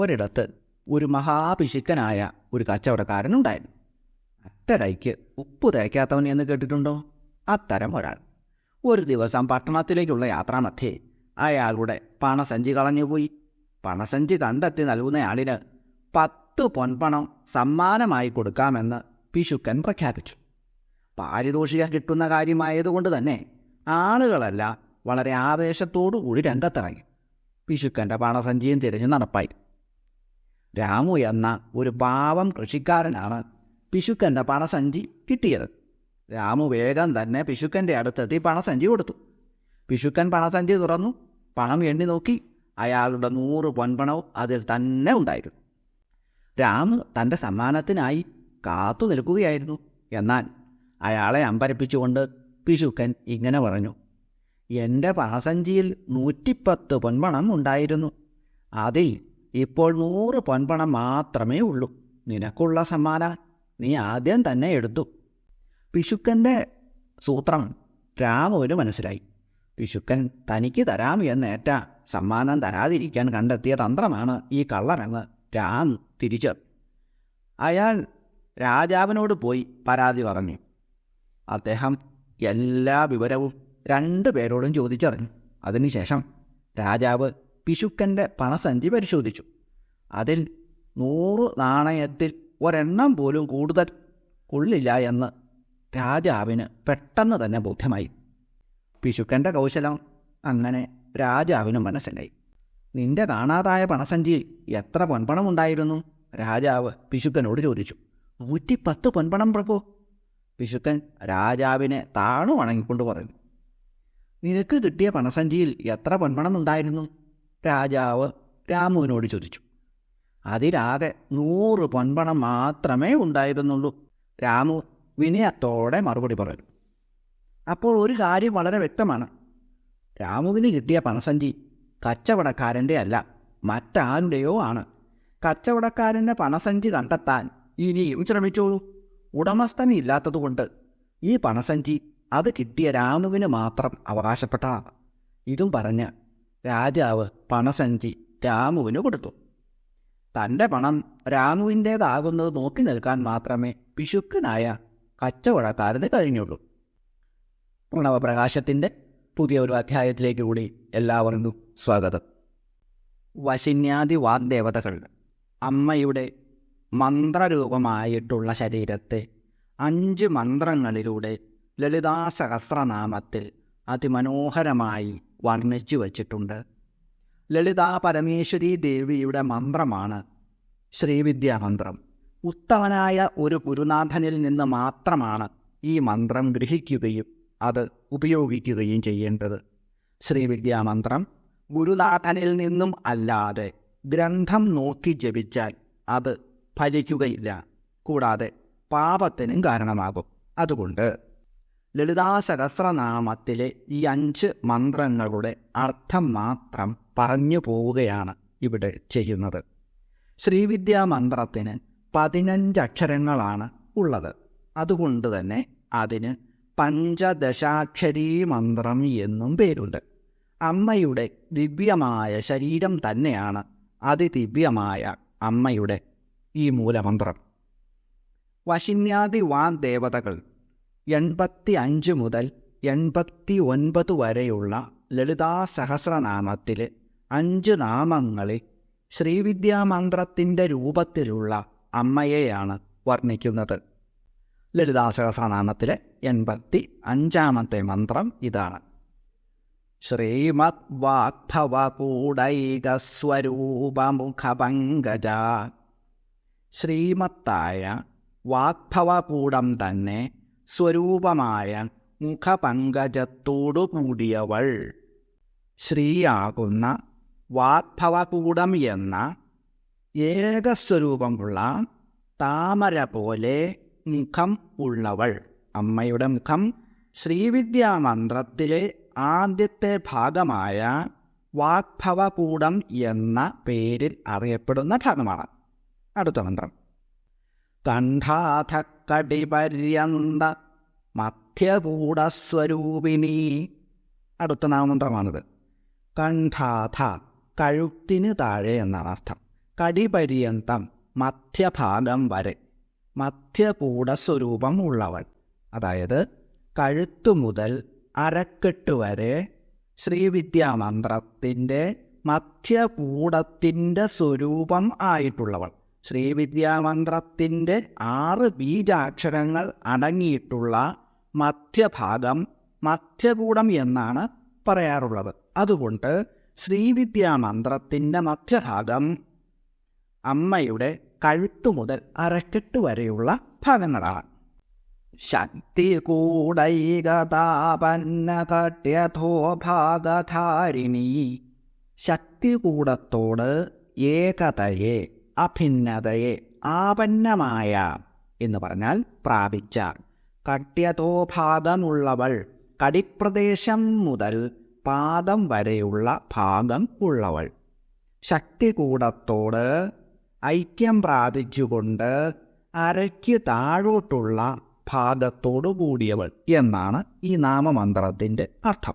ഒരിടത്ത് ഒരു മഹാപിശുക്കനായ ഒരു കച്ചവടക്കാരനുണ്ടായിരുന്നു. അറ്റ കൈക്ക് ഉപ്പ് തേക്കാത്തവൻ എന്ന് കേട്ടിട്ടുണ്ടോ? അത്തരം ഒരാൾ. ഒരു ദിവസം പട്ടണത്തിലേക്കുള്ള യാത്രാമധ്യേ അയാളുടെ പണസഞ്ചി കളഞ്ഞുപോയി. പണസഞ്ചി കണ്ടെത്തി നൽകുന്നയാളിന് പത്ത് പൊൻപണം സമ്മാനമായി കൊടുക്കാമെന്ന് പിശുക്കൻ പ്രഖ്യാപിച്ചു. പാരിതോഷികം കിട്ടുന്ന കാര്യമായതുകൊണ്ട് തന്നെ ആളുകളെല്ലാം വളരെ ആവേശത്തോടു കൂടി രംഗത്തിറങ്ങി. പിശുക്കന്റെ പണസഞ്ചിയും തിരഞ്ഞു നടപ്പായി. രാമു എന്ന ഒരു പാവം കൃഷിക്കാരനാണ് പിശുക്കന്റെ പണസഞ്ചി കിട്ടിയത്. രാമു വേഗം തന്നെ പിശുക്കന്റെ അടുത്തെത്തി പണസഞ്ചി കൊടുത്തു. പിശുക്കൻ പണസഞ്ചി തുറന്നു. പണം എണ്ണി നോക്കി അയാളുടെ നൂറ് പൊൻപണവും അതിൽ തന്നെ ഉണ്ടായിരുന്നു. രാമു തന്റെ സമ്മാനത്തിനായി കാത്തു നിൽക്കുകയായിരുന്നു. എന്നാൽ അയാളെ അമ്പരപ്പിച്ചുകൊണ്ട് പിശുക്കൻ ഇങ്ങനെ പറഞ്ഞു എന്റെ പണസഞ്ചിയിൽ നൂറ്റിപ്പത്ത് പൊൻപണം ഉണ്ടായിരുന്നു. അതിൽ ഇപ്പോൾ നൂറ് പൊൻപണം മാത്രമേ ഉള്ളൂ. നിനക്കുള്ള സമ്മാനം നീ ആദ്യം തന്നെ എടുത്തു. പിശുക്കന്റെ സൂത്രം രാമുവിന് മനസ്സിലായി. പിശുക്കൻ തനിക്ക് തരാം എന്നേറ്റ സമ്മാനം തരാതിരിക്കാൻ കണ്ടെത്തിയ തന്ത്രമാണ് ഈ കള്ളമെന്ന് രാം തിരിച്ചു അയാൾ രാജാവിനോട് പോയി പരാതി പറഞ്ഞു. അദ്ദേഹം എല്ലാ വിവരവും രണ്ടു പേരോടും ചോദിച്ചറിഞ്ഞു. അതിനുശേഷം രാജാവ് പിശുക്കന്റെ പണസഞ്ചി പരിശോധിച്ചു. അതിൽ നൂറ് നാണയത്തിൽ ഒരെണ്ണം പോലും കൂടുതൽ കൊള്ളില്ല എന്ന് രാജാവിന് പെട്ടെന്ന് തന്നെ ബോധ്യമായി. പിശുക്കന്റെ കൗശലം അങ്ങനെ രാജാവിന് മനസ്സിലായി. നിന്റെ കാണാതായ പണസഞ്ചിയിൽ എത്ര പൊൻപണം ഉണ്ടായിരുന്നു? രാജാവ് പിശുക്കനോട് ചോദിച്ചു. നൂറ്റിപ്പത്ത് പൊൻപണം പ്രഭു പിശുക്കൻ രാജാവിനെ താണു വണങ്ങിക്കൊണ്ട് പറഞ്ഞു. നിനക്ക് കിട്ടിയ പണസഞ്ചിയിൽ എത്ര പൊൻപണം ഉണ്ടായിരുന്നു? രാജാവ് രാമുവിനോട് ചോദിച്ചു. അതിലാകെ നൂറ് പൊൻപണം മാത്രമേ ഉണ്ടായിരുന്നുള്ളൂ. രാമു വിനയത്തോടെ മറുപടി പറഞ്ഞു. അപ്പോൾ ഒരു കാര്യം വളരെ വ്യക്തമാണ്. രാമുവിന് കിട്ടിയ പണസഞ്ചി കച്ചവടക്കാരന്റെ അല്ല മറ്റാരുടെയോ ആണ്. കച്ചവടക്കാരന്റെ പണസഞ്ചി കണ്ടെത്താൻ ഇനിയും ശ്രമിച്ചോളൂ. ഉടമസ്ഥൻ ഇല്ലാത്തതുകൊണ്ട് ഈ പണസഞ്ചി അത് കിട്ടിയ രാമുവിന് മാത്രം അവകാശപ്പെട്ടതാണ്. ഇതും പറഞ്ഞ് രാജാവ് പണസഞ്ചി രാമുവിന് കൊടുത്തു. തന്റെ പണം രാമുവിന്റേതാകുന്നത് നോക്കി നിൽക്കാൻ മാത്രമേ പിശുക്കനായ കച്ചവടക്കാരന് കഴിഞ്ഞുള്ളൂ. പ്രണവപ്രകാശത്തിന്റെ പുതിയ ഒരു അധ്യായത്തിലേക്ക് കൂടി എല്ലാവർക്കും സ്വാഗതം. വശിന്യാദി വാഗ്ദേവതകൾ അമ്മയുടെ മന്ത്രരൂപമായിട്ടുള്ള ശരീരത്തെ അഞ്ച് മന്ത്രങ്ങളിലൂടെ ലളിതാ സഹസ്രനാമത്തിൽ അതിമനോഹരമായി വർണിച്ചു വച്ചിട്ടുണ്ട്. ലളിതാ പരമേശ്വരി ദേവിയുടെ മന്ത്രമാണ് ശ്രീവിദ്യാമന്ത്രം. ഉത്തമനായ ഒരു ഗുരുനാഥനിൽ നിന്ന് മാത്രമാണ് ഈ മന്ത്രം ഗ്രഹിക്കുകയും അത് ഉപയോഗിക്കുകയും ചെയ്യേണ്ടത്. ശ്രീവിദ്യാമന്ത്രം ഗുരുനാഥനിൽ നിന്നും അല്ലാതെ ഗ്രന്ഥം നോക്കി ജപിച്ചാൽ അത് ഫലിക്കുകയില്ല. കൂടാതെ പാപത്തിനും കാരണമാകും. അതുകൊണ്ട് ലളിതാ സഹസ്രനാമത്തിലെ ഈ അഞ്ച് മന്ത്രങ്ങളുടെ അർത്ഥം മാത്രം പറഞ്ഞു പോവുകയാണ് ഇവിടെ ചെയ്യുന്നത്. ശ്രീവിദ്യാ മന്ത്രത്തിന് പതിനഞ്ചക്ഷരങ്ങളാണ് ഉള്ളത്. അതുകൊണ്ട് തന്നെ അതിന് പഞ്ചദശാക്ഷരീ മന്ത്രം എന്നും പേരുണ്ട്. അമ്മയുടെ ദിവ്യമായ ശരീരം തന്നെയാണ് അതിദിവ്യമായ അമ്മയുടെ ഈ മൂലമന്ത്രം. വശിന്യാദി വാൻ ദേവതകൾ എൺപത്തി അഞ്ച് മുതൽ എൺപത്തി ഒൻപത് വരെയുള്ള ലളിതാ സഹസ്രനാമത്തിലെ അഞ്ച് നാമങ്ങളിൽ ശ്രീവിദ്യാമന്ത്രത്തിന്റെ രൂപത്തിലുള്ള അമ്മയെയാണ് വർണിക്കുന്നത്. ലളിതാ സഹസ്രനാമത്തിലെ എൺപത്തി അഞ്ചാമത്തെ മന്ത്രം ഇതാണ്. ശ്രീമത് വാഗ്ഭവകൂടൈകസ്വരൂപമുഖപങ്കജ ശ്രീമത്തായ വാഗ്ഭവകൂടം തന്നെ സ്വരൂപമായ മുഖപങ്കജത്തോടുകൂടിയവൾ. ശ്രീയാകുന്ന വാഗ്ഭവകൂടം എന്ന ഏകസ്വരൂപമുള്ള താമര പോലെ മുഖം ഉള്ളവൾ. അമ്മയുടെ മുഖം ശ്രീവിദ്യാമന്ത്രത്തിലെ ആദ്യത്തെ ഭാഗമായ വാഗ്ഭവകൂടം എന്ന പേരിൽ അറിയപ്പെടുന്ന ഭാഗമാണ്. അടുത്ത മന്ത്രം. കണ്ഠാഥക്കടിപര്യന്ത മധ്യകൂടസ്വരൂപിണി അടുത്ത നാമന്ത്രമാണിത്. കണ്ഠാഥ കഴുത്തിന് താഴെ എന്നാണ് അർത്ഥം. കടിപര്യന്തം മധ്യഭാഗം വരെ. മധ്യകൂടസ്വരൂപം ഉള്ളവൾ. അതായത് കഴുത്തു മുതൽ അരക്കെട്ട് വരെ ശ്രീവിദ്യാമന്ത്രത്തിന്റെ മധ്യകൂടത്തിന്റെ സ്വരൂപം ആയിട്ടുള്ളവൾ. ശ്രീവിദ്യാമന്ത്രത്തിന്റെ ആറ് ബീജാക്ഷരങ്ങൾ അടങ്ങിയിട്ടുള്ള മധ്യഭാഗം മധ്യകൂടം എന്നാണ് പറയാറുള്ളത്. അതുകൊണ്ട് ശ്രീവിദ്യാമന്ത്രത്തിന്റെ മധ്യഭാഗം അമ്മയുടെ കഴുത്തു മുതൽ അരക്കെട്ട് വരെയുള്ള ഭാഗങ്ങളാണ്. ശക്തി കൂടൈകതാപന്നകട്യഥോ ഭാഗധാരിണി ശക്തി കൂടത്തോട് ഏകതയെ അഭിന്നതയെ ആപന്നമായ എന്ന് പറഞ്ഞാൽ പ്രാപിച്ച കട്യതോ ഭാഗമുള്ളവൾ കടിപ്രദേശം മുതൽ പാദം വരെയുള്ള ഭാഗം ഉള്ളവൾ. ശക്തികൂടത്തോട് ഐക്യം പ്രാപിച്ചുകൊണ്ട് അരയ്ക്ക് താഴോട്ടുള്ള ഭാഗത്തോടു കൂടിയവൾ എന്നാണ് ഈ നാമമന്ത്രത്തിന്റെ അർത്ഥം.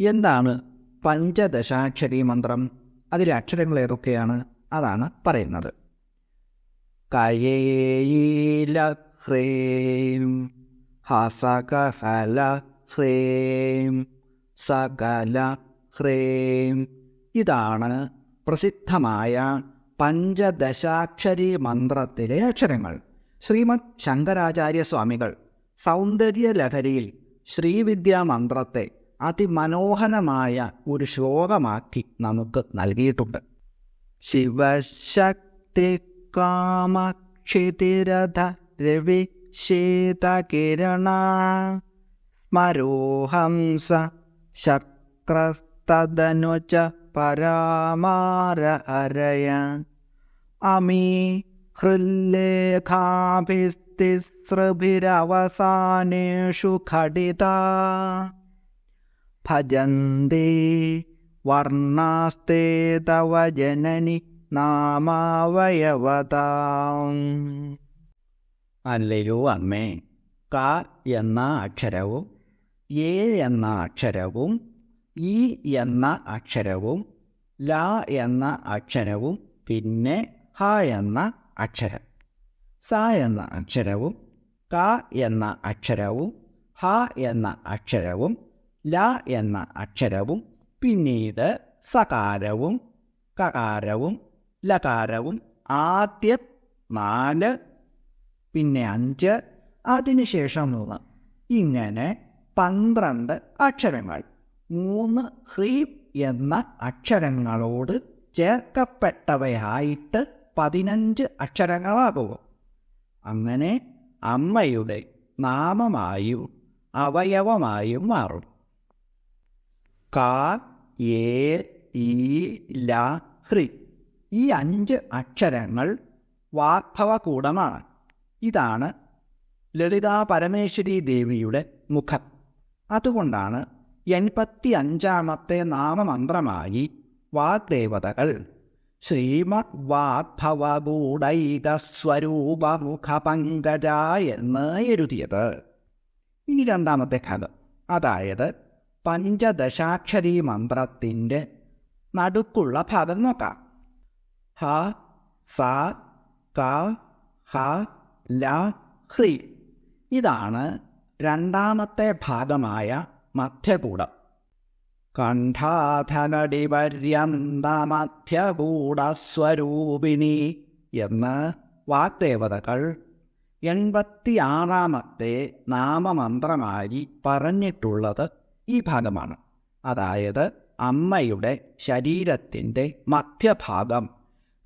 എന്താണ് പഞ്ചദശാക്ഷരി മന്ത്രം? അതിലെ അക്ഷരങ്ങൾ ഏതൊക്കെയാണ്? അതാണ് പറയുന്നത്. കയേയില ഹ്രേം ഹസകഹല ഹ്രേം സകല ഹ്രേം ഇതാണ് പ്രസിദ്ധമായ പഞ്ചദശാക്ഷരി മന്ത്രത്തിലെ അക്ഷരങ്ങൾ. ശ്രീമദ് ശങ്കരാചാര്യ സ്വാമികൾ ശ്രീവിദ്യാ മന്ത്രത്തെ അതിമനോഹരമായ ഒരു ശ്ലോകമാക്കി നമുക്ക് നൽകിയിട്ടുണ്ട്. ശിവശക്തി കാമക്ഷിതിരഥ രവി ശീതകിരണ സ്മരോഹംസ ശക്രസ്തനുജ പരാമാര ഹരയ അമീ ഹൃല്ലേഖാഭിസ്തിസ്രഭിരവസാനേഷു ഘടിത. ഭജന്തി വർണാസ്തേ തവ ജനനി നാമാവയവതാം. അല്ലയോ അമ്മേ ക എന്ന അക്ഷരവും എ എന്ന അക്ഷരവും ഇ എന്ന അക്ഷരവും ല എന്ന അക്ഷരവും പിന്നെ ഹ എന്ന അക്ഷരം. സ എന്ന അക്ഷരവും ക എന്ന അക്ഷരവും ഹ എന്ന അക്ഷരവും ല എന്ന അക്ഷരവും പിന്നീട് സകാരവും കകാരവും ലകാരവും ആദ്യ നാല് പിന്നെ അഞ്ച് അതിനുശേഷം മൂന്ന്. ഇങ്ങനെ പന്ത്രണ്ട് അക്ഷരങ്ങൾ. മൂന്ന് ഹ്രീം എന്ന അക്ഷരങ്ങളോട് ചേർക്കപ്പെട്ടവയായിട്ട് പതിനഞ്ച് അക്ഷരങ്ങളാകും അങ്ങനെ അമ്മയുടെ നാമമായും അവയവമായും മാറും ക ഏ ഈ ല ഹ്രി ഈ അഞ്ച് അക്ഷരങ്ങൾ വാഗ്ഭവകൂടമാണ് ഇതാണ് ലളിതാ പരമേശ്വരി ദേവിയുടെ മുഖം. അതുകൊണ്ടാണ് എൺപത്തി അഞ്ചാമത്തെ നാമമന്ത്രമായി വാഗ്ദേവതകൾ ശ്രീമദ് വാഗ്ഭവകൂടൈകസ്വരൂപമുഖപങ്കജ എന്ന് എഴുതിയത്. ഇനി രണ്ടാമത്തെ ഖാതം അതായത് പഞ്ചദശാക്ഷരി മന്ത്രത്തിന്റെ നടുക്കുള്ള ഭാഗം നോക്കാം. ഹ സ ക ഹ ല ഹ്രി. ഇതാണ് രണ്ടാമത്തെ ഭാഗമായ മധ്യകൂടം. കണ്ഠാധനടിപര്യന്തമധ്യകൂടസ്വരൂപിണി എന്ന് വാഗ്ദേവതകൾ എൺപത്തിയാറാമത്തെ നാമമന്ത്രമായി പറഞ്ഞിട്ടുള്ളത് ഈ ഭാഗമാണ്. അതായത് അമ്മയുടെ ശരീരത്തിന്റെ മധ്യഭാഗം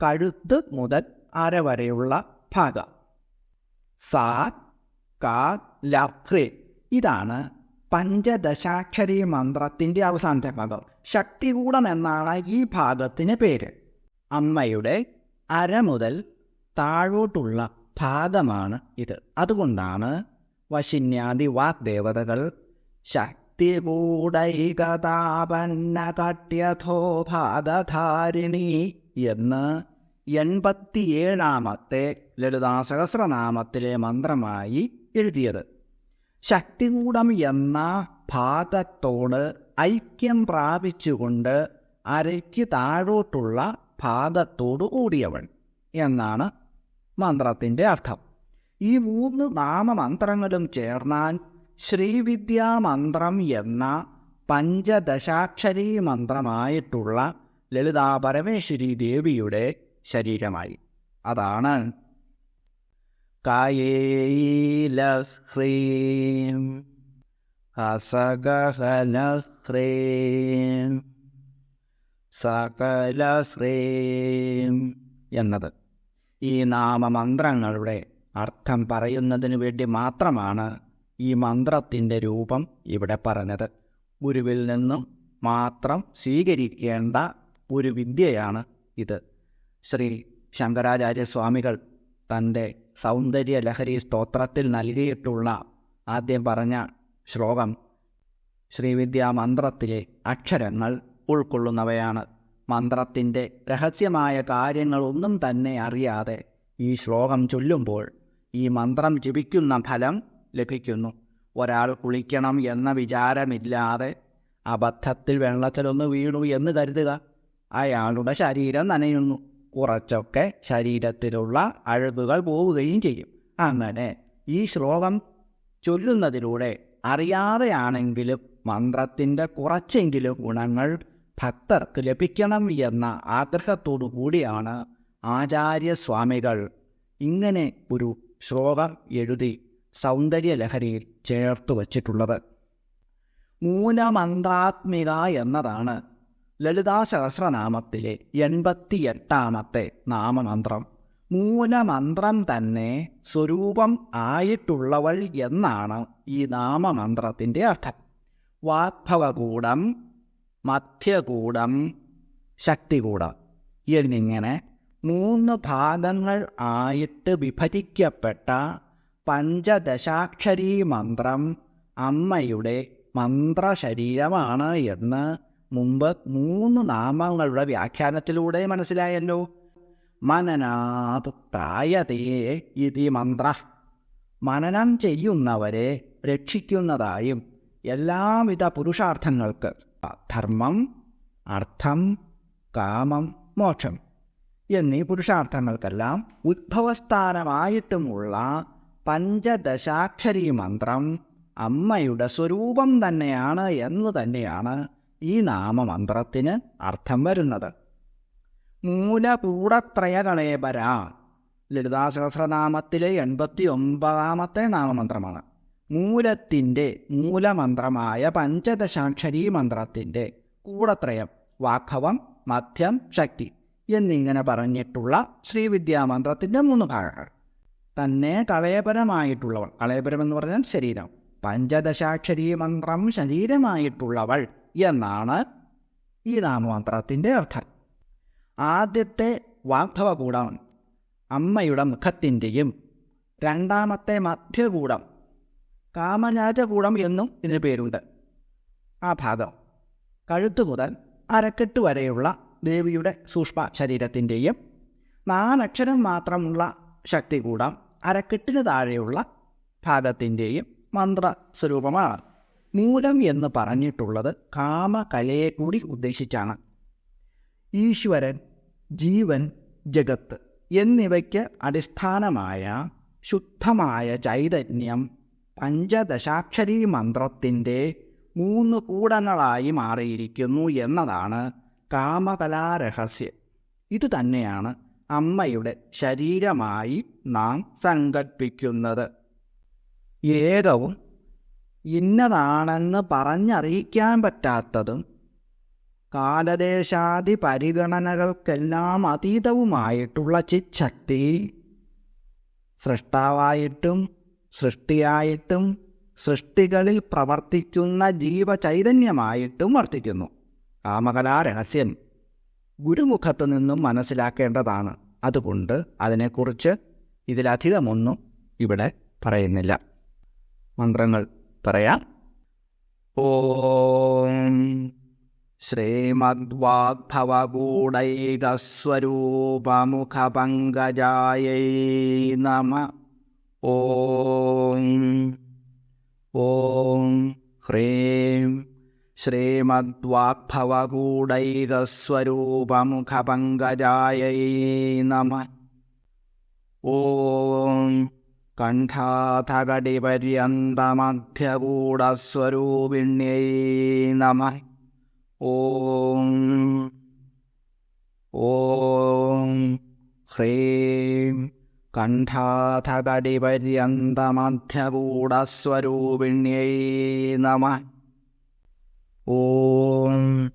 കഴുത്ത് മുതൽ അര വരെയുള്ള ഭാഗം. സാ കാ ലഹ്രി ഇതാണ് പഞ്ചദശാക്ഷരി മന്ത്രത്തിന്റെ അവസാനത്തെ ഭാഗം. ശക്തികൂടം എന്നാണ് ഈ ഭാഗത്തിന് പേര്. അമ്മയുടെ അര മുതൽ താഴോട്ടുള്ള ഭാഗമാണ് ഇത്. അതുകൊണ്ടാണ് വശിന്യാദി വാഗ്ദേവതകൾ ശക്തികൂടൈകതാപന്ന കട്യഥോ ഭാഗധാരിണി എന്ന് എൺപത്തിയേഴാമത്തെ ലളിതാ സഹസ്രനാമത്തിലെ മന്ത്രമായി എഴുതിയത്. ശക്തികൂടം എന്ന ഭാഗത്തോട് ഐക്യം പ്രാപിച്ചുകൊണ്ട് അരയ്ക്ക് താഴോട്ടുള്ള ഭാഗത്തോടു കൂടിയവൻ എന്നാണ് മന്ത്രത്തിന്റെ അർത്ഥം. ഈ മൂന്ന് നാമമന്ത്രങ്ങളും ചേർന്നാൽ ശ്രീവിദ്യാമന്ത്രം എന്ന പഞ്ചദശാക്ഷരി മന്ത്രമായിട്ടുള്ള ലളിതാ പരമേശ്വരി ദേവിയുടെ ശരീരമായി. അതാണ് കായേലഹ്രീം അസഗഹലഹ്രീം സകലശ്രീം എന്നത്. ഈ നാമമന്ത്രങ്ങളുടെ അർത്ഥം പറയുന്നതിന് വേണ്ടി മാത്രമാണ് ഈ മന്ത്രത്തിന്റെ രൂപം ഇവിടെ പറഞ്ഞത്. ഗുരുവിൽ നിന്നും മാത്രം സ്വീകരിക്കേണ്ട ഒരു വിദ്യയാണ് ഇത്. ശ്രീ ശങ്കരാചാര്യസ്വാമികൾ തന്റെ സൗന്ദര്യ ലഹരി സ്തോത്രത്തിൽ നൽകിയിട്ടുള്ള ആദ്യം പറഞ്ഞ ശ്ലോകം ശ്രീവിദ്യാ മന്ത്രത്തിലെ അക്ഷരങ്ങൾ ഉൾക്കൊള്ളുന്നവയാണ്. മന്ത്രത്തിന്റെ രഹസ്യമായ കാര്യങ്ങളൊന്നും തന്നെ അറിയാതെ ഈ ശ്ലോകം ചൊല്ലുമ്പോൾ ഈ മന്ത്രം ജപിക്കുന്ന ഫലം ലഭിക്കുന്നു. ഒരാൾ കുളിക്കണം എന്ന വിചാരമില്ലാതെ അബദ്ധത്തിൽ വെള്ളത്തിലൊന്ന് വീണു എന്ന് കരുതുക. അയാളുടെ ശരീരം നനയുന്നു. കുറച്ചൊക്കെ ശരീരത്തിലുള്ള അഴുകുകൾ പോവുകയും ചെയ്യും. അങ്ങനെ ഈ ശ്ലോകം ചൊല്ലുന്നതിലൂടെ അറിയാതെയാണെങ്കിലും മന്ത്രത്തിന്റെ കുറച്ചെങ്കിലും ഗുണങ്ങൾ ഭക്തർക്ക് ലഭിക്കണം എന്ന ആഗ്രഹത്തോടു കൂടിയാണ് ആചാര്യസ്വാമികൾ ഇങ്ങനെ ഒരു ശ്ലോകം എഴുതി സൗന്ദര്യലഹരിയിൽ ചേർത്ത് വച്ചിട്ടുള്ളത്. മൂലമന്ത്രാത്മിക എന്നതാണ് ലളിതാ സഹസ്രനാമത്തിലെ എൺപത്തിയെട്ടാമത്തെ നാമമന്ത്രം. മൂലമന്ത്രം തന്നെ സ്വരൂപം ആയിട്ടുള്ളവൾ എന്നാണ് ഈ നാമമന്ത്രത്തിന്റെ അർത്ഥം. വാഗ്ഭവകൂടം മധ്യകൂടം ശക്തികൂടം എന്നിങ്ങനെ മൂന്ന് ഭാഗങ്ങൾ ആയിട്ട് വിഭജിക്കപ്പെട്ട പഞ്ചദശാക്ഷരി മന്ത്രം അമ്മയുടെ മന്ത്രശരീരമാണ് എന്ന് മുമ്പ് മൂന്ന് നാമങ്ങളുടെ വ്യാഖ്യാനത്തിലൂടെ മനസ്സിലായല്ലോ. മനനാത് ത്രായതേ ഇതി മന്ത്ര. മനനം ചെയ്യുന്നവരെ രക്ഷിക്കുന്നതായും എല്ലാവിധ പുരുഷാർത്ഥങ്ങൾക്ക് ധർമ്മം അർത്ഥം കാമം മോക്ഷം എന്നീ പുരുഷാർത്ഥങ്ങൾക്കെല്ലാം ഉദ്ഭവസ്ഥാനമായിട്ടുമുള്ള പഞ്ചദശാക്ഷരി മന്ത്രം അമ്മയുടെ സ്വരൂപം തന്നെയാണ് എന്ന് തന്നെയാണ് ഈ നാമമന്ത്രത്തിന് അർത്ഥം വരുന്നത്. മൂലകൂടത്രയകളേപര ലളിതാ സഹസ്രനാമത്തിലെ എൺപത്തി ഒമ്പതാമത്തെ നാമമന്ത്രമാണ്. മൂലത്തിന്റെ മൂലമന്ത്രമായ പഞ്ചദശാക്ഷരി മന്ത്രത്തിന്റെ കൂടത്രയം വാഘവം മധ്യം ശക്തി എന്നിങ്ങനെ പറഞ്ഞിട്ടുള്ള ശ്രീവിദ്യാമന്ത്രത്തിന്റെ മൂന്ന് ഭാഗങ്ങൾ. തന്നെ കളയപരമായിട്ടുള്ളവൾ കളയപരം എന്ന് പറഞ്ഞാൽ ശരീരം. പഞ്ചദശാക്ഷരി മന്ത്രം ശരീരമായിട്ടുള്ളവൾ എന്നാണ് ഈ നാമമന്ത്രത്തിന്റെ അർത്ഥം. ആദ്യത്തെ വാഗ്ഭവകൂടം അമ്മയുടെ മുഖത്തിന്റെയും രണ്ടാമത്തെ മധ്യകൂടം കാമരാജകൂടം എന്നും ഇതിന് പേരുണ്ട്. ആ ഭാഗം കഴുത്തു മുതൽ അരക്കെട്ട് വരെയുള്ള ദേവിയുടെ സൂക്ഷ്മ ശരീരത്തിന്റെയും നാലക്ഷരം മാത്രമുള്ള ശക്തികൂടം അരക്കെട്ടിന് താഴെയുള്ള ഭാഗത്തിന്റെയും മന്ത്ര സ്വരൂപമാണ് മൂലം എന്ന് പറഞ്ഞിട്ടുള്ളത് കാമകലയെ കൂടി ഉദ്ദേശിച്ചാണ്. ഈശ്വരൻ ജീവൻ ജഗത്ത് എന്നിവയ്ക്ക് അടിസ്ഥാനമായ ശുദ്ധമായ ചൈതന്യം പഞ്ചദശാക്ഷരി മന്ത്രത്തിന്റെ മൂന്ന് കൂടങ്ങളായി മാറിയിരിക്കുന്നു എന്നതാണ് കാമകലാരഹസ്യം. ഇതുതന്നെയാണ് അമ്മയുടെ ശരീരമായി നാം സങ്കൽപ്പിക്കുന്നത് ഏകവും ഇന്നതാണെന്ന് പറഞ്ഞറിയിക്കാൻ പറ്റാത്തതും കാലദേശാദി പരിഗണനകൾക്കെല്ലാം അതീതവുമായിട്ടുള്ള ചിച്ഛക്തി. സൃഷ്ടാവായിട്ടും സൃഷ്ടിയായിട്ടും സൃഷ്ടികളിൽ പ്രവർത്തിക്കുന്ന ജീവചൈതന്യമായിട്ടും വർത്തിക്കുന്നു. കാമകലാ രഹസ്യം. ഗുരുമുഖത്തു നിന്നും മനസ്സിലാക്കേണ്ടതാണ്. അതുകൊണ്ട് അതിനെക്കുറിച്ച് ഇതിലധികമൊന്നും ഇവിടെ പറയുന്നില്ല. മന്ത്രങ്ങൾ പറയാം. ഓം ശ്രീമദ്വാഗ്ഭവകൂടൈകസ്വരൂപമുഖപങ്കജായൈ നമ. ഓം ഓം ഹ്രീം ശ്രീമദ്വാഗ്ഭവകൂടൈകസ്വരൂപമുഖപങ്കജായൈ നമ. ഓം കണ്ഠാഥകടിപര്യന്തമധ്യകൂടസ്വരൂപിണ്യൈ നമ. ഓം ഓം ഹ്രീം കണ്ഠാഥകടിപര്യന്തമധ്യകൂടസ്വരൂപിണ്യൈ നമ. ഓം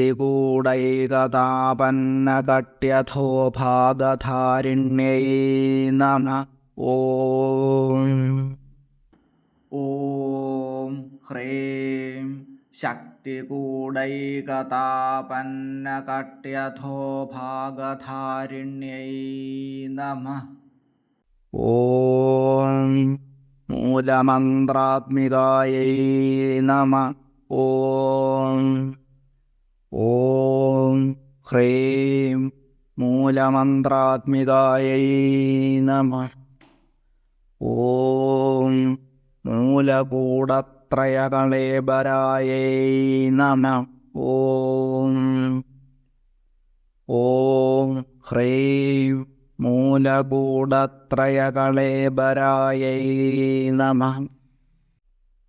ശക്തികൂടൈകതാപന്നകട്യഥോഭാഗധാരിണ്യൈ നമ ഓം. ഓം. ഹ്രീം. ശക്തികൂടൈകതാപന്നകട്യഥോഭാഗധാരിണ്യൈ നമ ഓം. മൂലമന്ത്രാത്മികായൈ നമ ഓം. ഓം ഹ്രീം മൂലമന്ത്രാത്മിതായൈ നമ. ഓം മൂലകൂടത്രയകളേബരായൈ നമ. ഓം ഓം ഹ്രീം മൂലകൂടത്രയകളേബരായൈ നമ.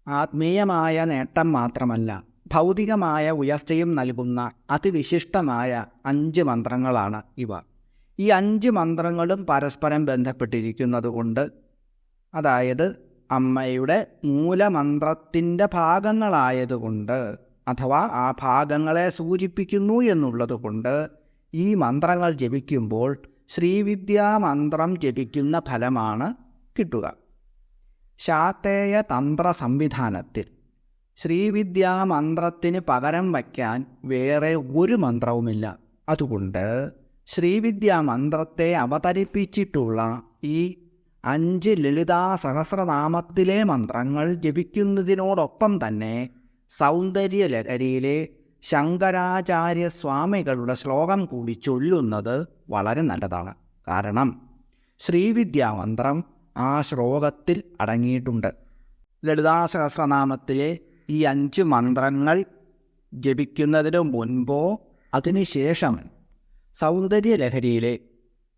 ആത്മീയമായ നേട്ടം മാത്രമല്ല ഭൗതികമായ ഉയർച്ചയും നൽകുന്ന അതിവിശിഷ്ടമായ അഞ്ച് മന്ത്രങ്ങളാണ് ഇവ. ഈ അഞ്ച് മന്ത്രങ്ങളും പരസ്പരം ബന്ധപ്പെട്ടിരിക്കുന്നതുകൊണ്ട് അതായത് അമ്മയുടെ മൂലമന്ത്രത്തിന്റെ ഭാഗങ്ങളായതുകൊണ്ട് അഥവാ ആ ഭാഗങ്ങളെ സൂചിപ്പിക്കുന്നു എന്നുള്ളതുകൊണ്ട് ഈ മന്ത്രങ്ങൾ ജപിക്കുമ്പോൾ ശ്രീവിദ്യാമന്ത്രം ജപിക്കുന്ന ഫലമാണ് കിട്ടുക. ശാത്തേയ തന്ത്ര സംവിധാനത്തിൽ ശ്രീവിദ്യാമന്ത്രത്തിന് പകരം വയ്ക്കാൻ വേറെ ഒരു മന്ത്രവുമില്ല. അതുകൊണ്ട് ശ്രീവിദ്യാ മന്ത്രത്തെ അവതരിപ്പിച്ചിട്ടുള്ള ഈ അഞ്ച് ലളിതാ സഹസ്രനാമത്തിലെ മന്ത്രങ്ങൾ ജപിക്കുന്നതിനോടൊപ്പം തന്നെ സൗന്ദര്യലഹരിയിലെ ശങ്കരാചാര്യ സ്വാമികളുടെ ശ്ലോകം കൂടി ചൊല്ലുന്നത് വളരെ നല്ലതാണ്. കാരണം ശ്രീവിദ്യാമന്ത്രം ആ ശ്ലോകത്തിൽ അടങ്ങിയിട്ടുണ്ട്. ലളിതാ സഹസ്രനാമത്തിലെ ഈ അഞ്ച് മന്ത്രങ്ങൾ ജപിക്കുന്നതിന് മുൻപോ അതിനുശേഷം സൗന്ദര്യലഹരിയിലെ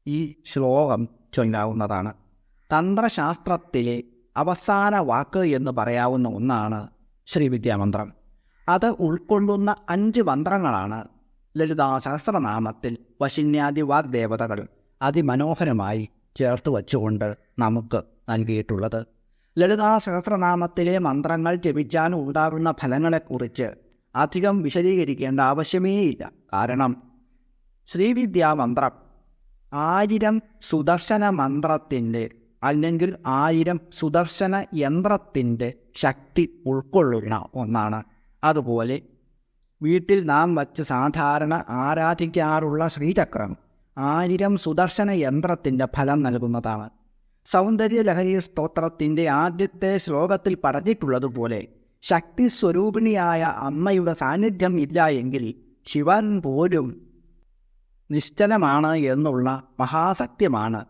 ഈ ശ്ലോകം ചൊല്ലാവുന്നതാണ്. തന്ത്രശാസ്ത്രത്തിലെ അവസാന വാക്ക് എന്ന് പറയാവുന്ന ഒന്നാണ് ശ്രീവിദ്യാമന്ത്രം അത് ഉൾക്കൊള്ളുന്ന അഞ്ച് മന്ത്രങ്ങളാണ് ലളിതാ സഹസ്രനാമത്തിൽ വശിന്യാദി വാഗ്ദേവതകൾ അതിമനോഹരമായി ചേർത്ത് വച്ചുകൊണ്ട് നമുക്ക് നൽകിയിട്ടുള്ളത്. ലളിതാ സഹസ്രനാമത്തിലെ മന്ത്രങ്ങൾ ജപിച്ചാൽ ഉണ്ടാകുന്ന ഫലങ്ങളെക്കുറിച്ച് അധികം വിശദീകരിക്കേണ്ട ആവശ്യമേയില്ല. കാരണം ശ്രീവിദ്യാമന്ത്രം ആയിരം സുദർശന മന്ത്രത്തിന്റെ അല്ലെങ്കിൽ ആയിരം സുദർശന യന്ത്രത്തിന്റെ ശക്തി ഉൾക്കൊള്ളുന്ന ഒന്നാണ്. അതുപോലെ വീട്ടിൽ നാം വച്ച് സാധാരണ ആരാധിക്കാറുള്ള ശ്രീചക്രം ആയിരം സുദർശന യന്ത്രത്തിന്റെ ഫലം നൽകുന്നതാണ്. സൗന്ദര്യലഹരി സ്തോത്രത്തിന്റെ ആദ്യത്തെ ശ്ലോകത്തിൽ പറഞ്ഞിട്ടുള്ളതുപോലെ ശക്തി സ്വരൂപിണിയായ അമ്മയുടെ സാന്നിധ്യം ഇല്ല എങ്കിൽ ശിവൻ പോലും നിശ്ചലമാണ് എന്നുള്ള മഹാസത്യമാണ്.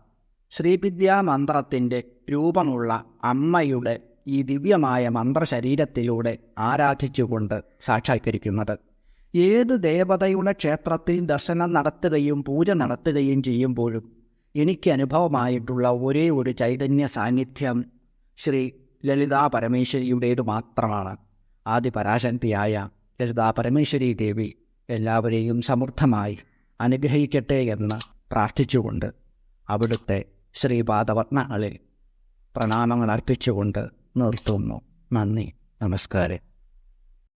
ശ്രീവിദ്യാ മന്ത്രത്തിന്റെ രൂപമുള്ള അമ്മയുടെ ഈ ദിവ്യമായ മന്ത്രശരീരത്തിലൂടെ ആരാധിച്ചുകൊണ്ട് സാക്ഷാത്കരിക്കുന്നത്. ഏത് ദേവതയുടെ ക്ഷേത്രത്തിൽ ദർശനം നടത്തുകയും പൂജ നടത്തുകയും ചെയ്യുമ്പോഴും എനിക്ക് അനുഭവമായിട്ടുള്ള ഒരേ ഒരു ചൈതന്യ സാന്നിധ്യം ശ്രീ ലളിതാ പരമേശ്വരിയുടേത് മാത്രമാണ്. ആദ്യ പരാശക്തിയായ ലളിതാ പരമേശ്വരി ദേവി എല്ലാവരെയും സമൃദ്ധമായി അനുഗ്രഹിക്കട്ടെ എന്ന് പ്രാർത്ഥിച്ചുകൊണ്ട് അവിടുത്തെ ശ്രീപാദവർണങ്ങളിൽ പ്രണാമങ്ങൾ അർപ്പിച്ചുകൊണ്ട് നിർത്തുന്നു. നന്ദി നമസ്കാരം.